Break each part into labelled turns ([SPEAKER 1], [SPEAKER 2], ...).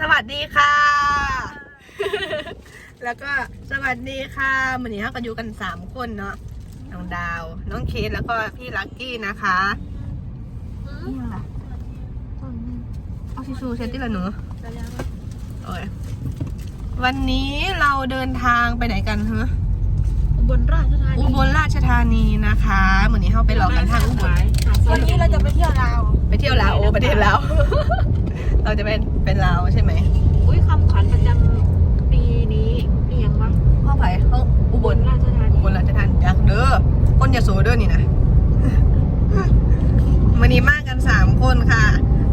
[SPEAKER 1] สวัสดีค่ะ แล้วก็สวัสดีค่ะวันนี้เราก็อยู่กันสามคนเนาะ น้องดาว น้องเคสแล้วก็พี่ลักกี้นะคะนี่อะไรเอาทิชูเช็ดที่ละหนูโอ้ยวันนี้เราเดินทางไปไหนกันฮะ
[SPEAKER 2] อุ บลราชธานี
[SPEAKER 1] อุบลราชธานีนะคะเหมือนนี้เราไปหลอกกันทางอุบล
[SPEAKER 2] วันนี้เราจะไปเที่ยวลาว
[SPEAKER 1] ไปเที่ยวลาวโอประเทศลาว เราจะเป็นเป็นลาวใช่ไหม
[SPEAKER 2] อุ้ยคำขวัญประจำปีนี้เรียงวะ
[SPEAKER 1] เข้าไปเข้าอุบล
[SPEAKER 2] ราชธานี
[SPEAKER 1] อุบลราชธานีอยากเด้อคนอย่าโซเด้อนี่นะวันนี้มากันสามคนค่ะ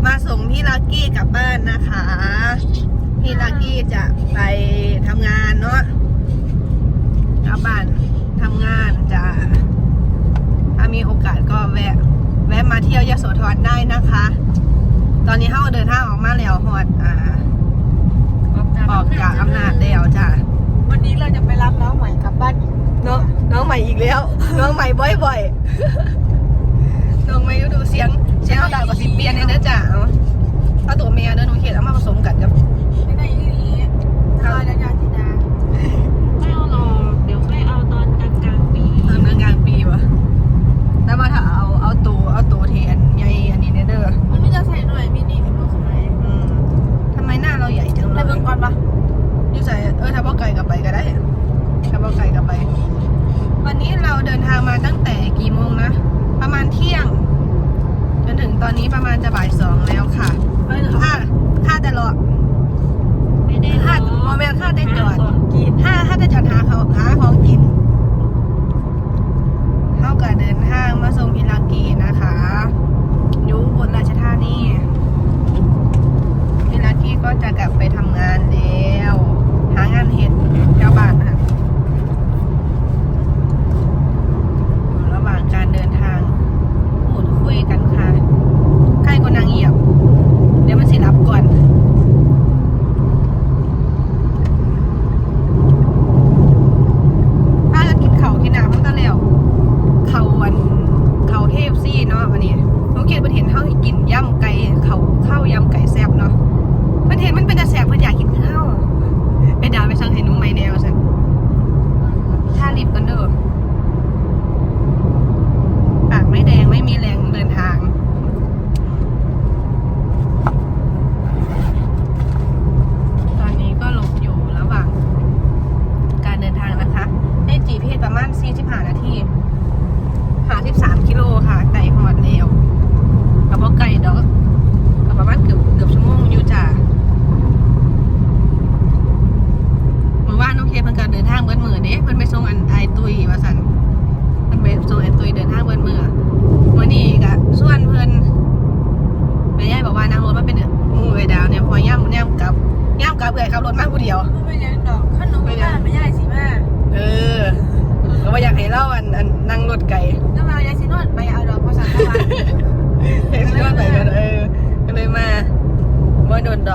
[SPEAKER 1] มาส่งพี่ลักกี้กลับบ้านนะคะ พี่ลักกี้จะไปทำงานเนาะ กลับบ้านทำงานจะถ้ามีโอกาสก็แวะ แวะมาเที่ยวยโสธรได้นะคะ ตอนนี้เขาเดินทางออกมาแล้วฮอดอ่าออกจากอำนาจแล้วจ้ะ
[SPEAKER 2] วันนี้เราจะไปรับน้องใหม่กลับบ้านอีก
[SPEAKER 1] น้องน้องใหม่อีกแล้ว น้องใหม่บ่อยๆ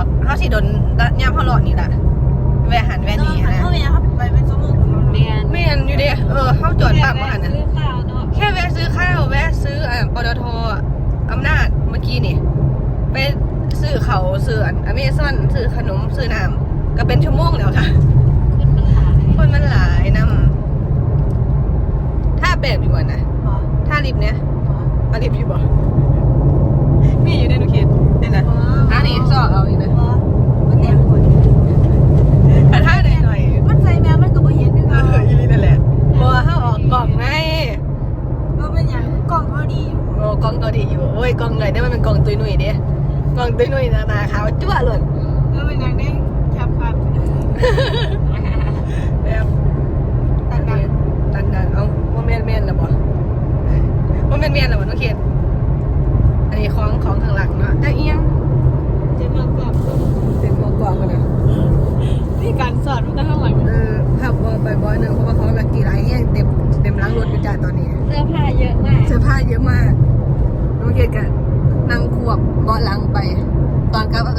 [SPEAKER 1] อกเขาสิโดนย่ำเขาหลอดนี่ล่ะแวะหันแวะนี่นะ
[SPEAKER 2] เขาเนี่ยครับไปเป็นชั่วโมงเรียน
[SPEAKER 1] ไม่งั้นอยู่เด้เออเขาจอดปั๊มมาหันนะ
[SPEAKER 2] ซื้อข้าวเนาะ
[SPEAKER 1] แค่แวะซื้อข้าวแวะซื้ออ่าปตทอำนาจเมื่อกี้นี่ไปซื้อเขาวซื้ออันอเมซอนซื้อขนมซื้อน้ำก็เป็นชั่วโมงแล้วค่ะ
[SPEAKER 2] คนมันหลาย
[SPEAKER 1] คนมันหลายนำถ้าแบบอยู่ก่อนนะ
[SPEAKER 2] หมอ
[SPEAKER 1] ถ้าลิฟต์เนี้ยมารีบอยู่บ่มีอยู่ในหนูคิดนี่นะอันนี้ซอกเอาอีกนะ
[SPEAKER 2] หมอมันเต็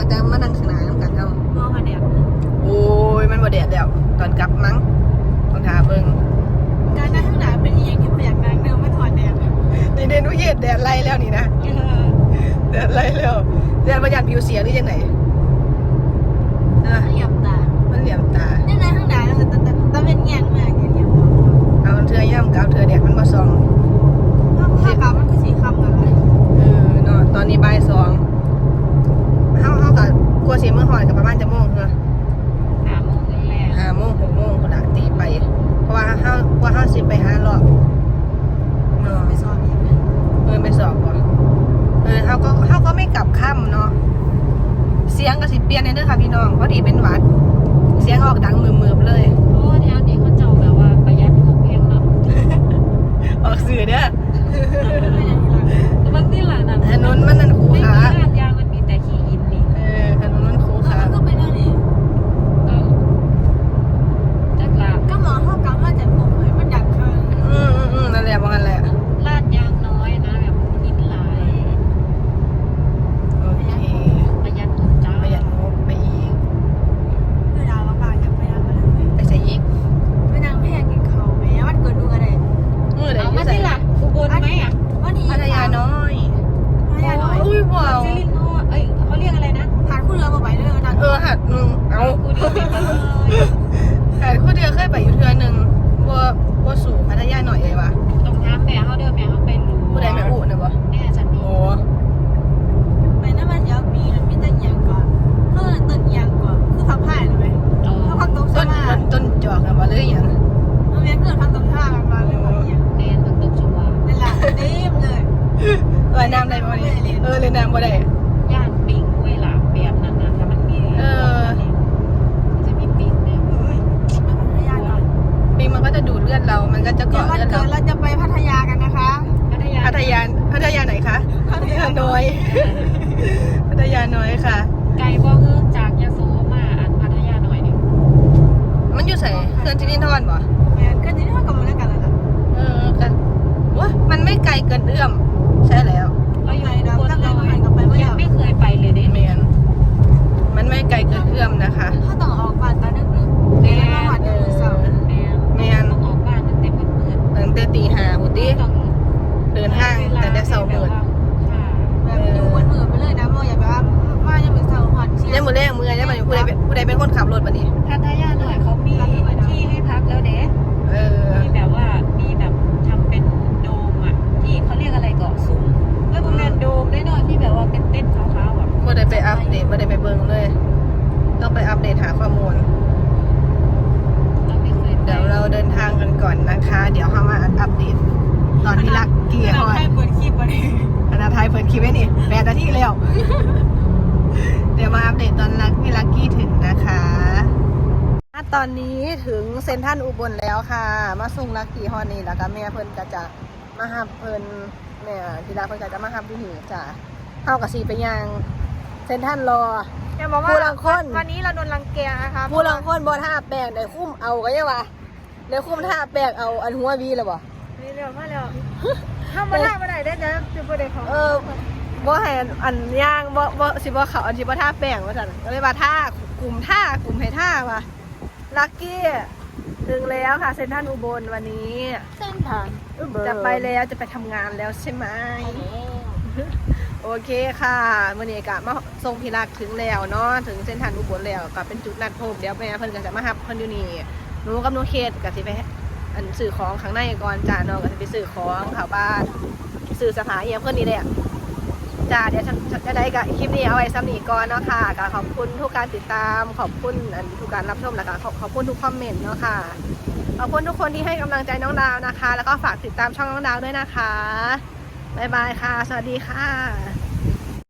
[SPEAKER 2] เขา
[SPEAKER 1] จะมานั่งขหนา
[SPEAKER 2] ดกัน
[SPEAKER 1] เนาะมอง
[SPEAKER 2] กันแดดโอ้ยมันบ่แด
[SPEAKER 1] ดแล้วตอนกลับมั้งต้องหาเบิ่งการนั่งข้างหน้า
[SPEAKER 2] เป็นยังที่ประ
[SPEAKER 1] ห
[SPEAKER 2] ยัด
[SPEAKER 1] นาำเดิไม่ถอดแดดในเดนุเย็ดแดดไล่แล้วนี่นะเออแดดไล่แล้วแดดประหยัดผิวเสียหรือยังไง
[SPEAKER 2] เหลี่ยม
[SPEAKER 1] ตามันเหลี่ยมตา เนี่ยนั่งข้างหน้าแต้วก็ตะ
[SPEAKER 2] ตะตะเป็
[SPEAKER 1] นแง่งมา
[SPEAKER 2] กอย่างเงี้ยเอาเธอย่ำกาวเธอแดด
[SPEAKER 1] มันมาซอง ภาพภาวมันคือสีคำกันเลย มื่อหอดกับประมาณจะโมงเหรอ
[SPEAKER 2] หาโมงแรก
[SPEAKER 1] ห้าโมงหกโมงคนละตีไป เพราะว่าเฮาว่าเฮาสิไปหารอบเนาะ
[SPEAKER 3] ไปสอบอีก
[SPEAKER 1] เออไปสอบบ่เออเฮาก็เฮาก็ไม่กลับค่ำเนาะเสียงก็สิเปลี่ยนในเด้อค่ะพี่น้องเพราะดีเป็นหวัด เสียงออกดังมือๆเลย
[SPEAKER 2] โอ้แถวนี้เขาเจ้าแบบว่าประหยัดงบเพียงเนาะ
[SPEAKER 1] ออกสื่อเด้อ
[SPEAKER 2] แต่บางที่หลังนั้น
[SPEAKER 1] ถนนมันนั่นคู
[SPEAKER 2] ไม่ อน้ำ
[SPEAKER 1] ได้
[SPEAKER 2] บ่
[SPEAKER 3] นี่
[SPEAKER 2] เออ
[SPEAKER 3] เลยน้ำ
[SPEAKER 1] บ่
[SPEAKER 3] ได้ย่าน
[SPEAKER 2] ปิงเวลาแบบนั้นนะถ้ามันมี
[SPEAKER 1] เออ
[SPEAKER 2] มันจะมีปิงเนี่ย
[SPEAKER 3] เฮ้ยไปพัทยาหน่อย
[SPEAKER 1] ปิงมันก็จะดูดเลือดเรา มันก็จะ
[SPEAKER 3] เดี๋ยว
[SPEAKER 1] เกาะ
[SPEAKER 3] วัน
[SPEAKER 1] เลือด
[SPEAKER 3] เกิ
[SPEAKER 1] เรา
[SPEAKER 3] ดเราจะไปพัทยากันนะคะ
[SPEAKER 2] พัทยา
[SPEAKER 1] พัทยาพัทยาไหนคะ
[SPEAKER 3] พัทยา
[SPEAKER 1] น้อย พัทยาน้อยค่ะ
[SPEAKER 2] ไกลบ่คือจากยะโสมาอันพัทยาหน่อยนี่
[SPEAKER 1] มันอยู่ใส่เขื่อนสิรินธรบ่
[SPEAKER 3] แม่ก็นี่เท่ากับมันแล้วกันแล้วนะ
[SPEAKER 1] เออกันวะมันไม่ไกลเกินเอื้อม ใช่แล้ว
[SPEAKER 3] มือ
[SPEAKER 2] แรกมือ
[SPEAKER 3] ยัง
[SPEAKER 1] มือผู้ใดเป็นผู้ใดเป็นคนขับรถบัดนี้
[SPEAKER 2] พัทยาหน่อยเขามีที่ให้พักแล้วเด้
[SPEAKER 1] เออ
[SPEAKER 2] มีแบบว่ามีแบบทำเป็นโดมอะที่เขาเรียกอะไรเกาะซุ้มเอ้ยมันเป็นโดมได้หน่อยที่แบบว่าเป็นเต้นขาวๆอะ
[SPEAKER 1] บ่ได้ไปอัปเดตบ่ได้ไปเบิ่งเลย ต้องไปอัปเดตหาข้อมูล
[SPEAKER 2] เราไม่เคยไป
[SPEAKER 1] เดี๋ยวเราเดินทางกันก่อนนะคะ เดี๋ยวเขามาอัปเดต ตอนที่ลักกี้ฮอด
[SPEAKER 3] ให้เปิดคลิปวันนี้
[SPEAKER 1] คณะไทยเปิดคลิปไว้นี่แปดนาทีแล้ว เดี๋ยวมาอัปเดตตอนลักพี่ลักกี้ถึงนะคะตอนนี้ถึงเซนทรันอุบลแล้วค่ะ มาส่งลักกี้ฮอดนี่แล้วก็แม่เพิ่นก็จะมาหับเพิ่นแม่ทีลาเพิ่นก็จะมาหับที่นี่จ้ะเฮากับสีไปยังเซนทรันรอ
[SPEAKER 3] อย่าบอกว่า
[SPEAKER 1] ผู้ลังคน
[SPEAKER 3] วันนี้เราโดนรังแกนะคะ
[SPEAKER 1] ผู้ลังคนบ่ท่าแป้งได้คุ้มเอาก็ยังวะได้คุ้มท่าแป้งเอาอันหัววีแล้วบ่
[SPEAKER 3] นี่เร็วมาเร็วถ้ามาท่ามาไหนได้จะจะประเด็นของ
[SPEAKER 1] เออ บ่ให้อันย่างบ่บ่สิบ่เขาอันสิบ่ท่าแป้งว่าซั่นก็เลยว่าท่ากลุ่มท่ากลุ่มให้ท่าว่ะลักกี้ถึงแล้วค่ะเซ็นทรัลอุบลวันนี้
[SPEAKER 3] เส้นทาง
[SPEAKER 1] จะไปแล้วจะไปทำงานแล้วใช่ไหม โอเคค่ะมื่อนี้ก็มาส่งพี่รักถึงแล้วเนาะถึงเส้นทางอุบลแล้วก็เป็นจุดนัดพบเดี๋ยวแม่เพิ่นก็จะมาหับเพิ่นอยู่นี่หนูกับหนูเคสก็สิไปอันซื้อของข้างในก่อนจ้าน้องก็สิไปซื้อของแถวบ้านซื้อสถานเอียงเพิ่นนี่แหละ จ้าเดี๋ยวจะจะได้กับคลิปนี้เอาไว้ซ้ำนีก่อนเนาะค่ะก็ขอบคุณทุกการติดตามขอบคุณทุกการรับชมแล้วก็ขอบขอบคุณทุกคอมเมนต์เนาะค่ะขอบคุณทุกคนที่ให้กำลังใจน้องดาวนะคะ แล้วก็ฝากติดตามช่องน้องดาวด้วยนะคะบ๊ายบายค่ะ สวัสดีค่ะ